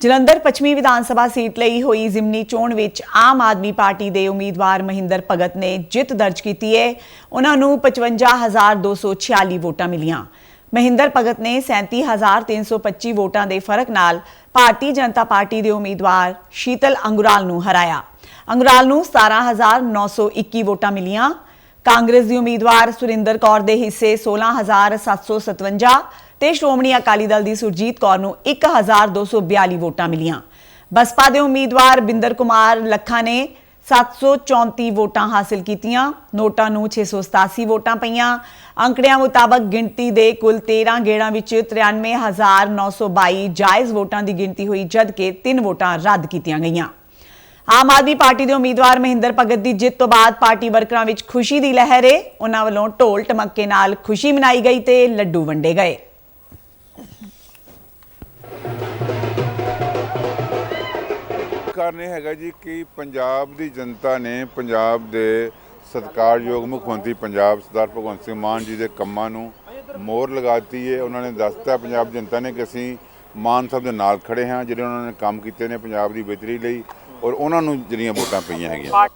ਜਲੰਧਰ ਪੱਛਮੀ ਵਿਧਾਨ ਸਭਾ ਸੀਟ ਲਈ ਹੋਈ ਜ਼ਿਮਨੀ ਚੋਣ ਵਿੱਚ ਆਮ ਆਦਮੀ ਪਾਰਟੀ ਦੇ ਉਮੀਦਵਾਰ ਮਹਿੰਦਰ ਭਗਤ ਨੇ ਜਿੱਤ ਦਰਜ ਕੀਤੀ ਹੈ ਉਹਨਾਂ ਨੂੰ 55246 ਵੋਟਾਂ ਮਿਲੀਆਂ। ਮਹਿੰਦਰ ਭਗਤ ਨੇ 37325 ਵੋਟਾਂ ਦੇ ਫ਼ਰਕ ਨਾਲ ਭਾਰਤੀ ਜਨਤਾ ਪਾਰਟੀ ਦੇ ਉਮੀਦਵਾਰ ਸ਼ੀਤਲ ਅੰਗੁਰਾਲ ਨੂੰ ਹਰਾਇਆ। ਅੰਗੁਰਾਲ ਨੂੰ 17921 ਵੋਟਾਂ ਮਿਲੀਆਂ। ਕਾਂਗਰਸ ਦੀ ਉਮੀਦਵਾਰ ਸੁਰਿੰਦਰ ਕੌਰ ਦੇ ਹਿੱਸੇ 16757 ਤੇ ਸ਼੍ਰੋਮਣੀ ਅਕਾਲੀ ਦਲ ਦੀ ਸੁਰਜੀਤ ਕੌਰ ਨੂੰ 1242 ਵੋਟਾਂ ਮਿਲੀਆਂ। ਬਸਪਾ ਦੇ ਉਮੀਦਵਾਰ ਬਿੰਦਰ ਕੁਮਾਰ ਲੱਖਾ ਨੇ 734 ਵੋਟਾਂ ਹਾਸਲ ਕੀਤੀਆਂ। ਨੋਟਾਂ ਨੂੰ 687 ਵੋਟਾਂ ਪਈਆਂ। ਅੰਕੜਿਆਂ ਮੁਤਾਬਕ ਗਿਣਤੀ ਦੇ ਕੁੱਲ 13 ਗੇੜਾਂ ਵਿੱਚ 93922 ਜਾਇਜ਼ ਵੋਟਾਂ ਦੀ ਗਿਣਤੀ ਹੋਈ, ਜਦਕਿ 3 ਵੋਟਾਂ ਰੱਦ ਕੀਤੀਆਂ ਗਈਆਂ। ਆਮ ਆਦਮੀ ਪਾਰਟੀ ਦੇ ਉਮੀਦਵਾਰ ਮਹਿੰਦਰ ਭਗਤ ਦੀ ਜਿੱਤ ਤੋਂ ਬਾਅਦ ਪਾਰਟੀ ਵਰਕਰਾਂ ਵਿੱਚ ਖੁਸ਼ੀ ਦੀ ਲਹਿਰ ਏ। ਉਹਨਾਂ ਵੱਲੋਂ ਢੋਲ ਟਮੱਕੇ ਨਾਲ ਖੁਸ਼ੀ ਮਨਾਈ ਗਈ ਤੇ ਲੱਡੂ ਵੰਡੇ ਗਏ। ਕਾਰਨ ਇਹ ਹੈਗਾ ਜੀ ਕਿ ਪੰਜਾਬ ਦੀ ਜਨਤਾ ਨੇ ਪੰਜਾਬ ਦੇ ਸਤਿਕਾਰਯੋਗ ਮੁੱਖ ਮੰਤਰੀ ਪੰਜਾਬ ਸਰਦਾਰ ਭਗਵੰਤ ਸਿੰਘ ਮਾਨ ਜੀ ਦੇ ਕੰਮਾਂ ਨੂੰ ਮੋਹਰ ਲਗਾਤੀ ਏ। ਉਹਨਾਂ ਨੇ ਦੱਸਤਾ ਪੰਜਾਬ ਜਨਤਾ ਨੇ ਕਿ ਅਸੀਂ ਮਾਨ ਸਾਹਿਬ ਦੇ ਨਾਲ ਖੜੇ ਹਾਂ, ਜਿਹੜੇ ਉਹਨਾਂ ਨੇ ਕੰਮ ਕੀਤੇ ਨੇ ਪੰਜਾਬ ਦੀ ਬਿਹਤਰੀ ਲਈ, ਔਰ ਉਹਨਾਂ ਨੂੰ ਜਿਹੜੀਆਂ ਵੋਟਾਂ ਪਈਆਂ ਹੈਗੀਆਂ।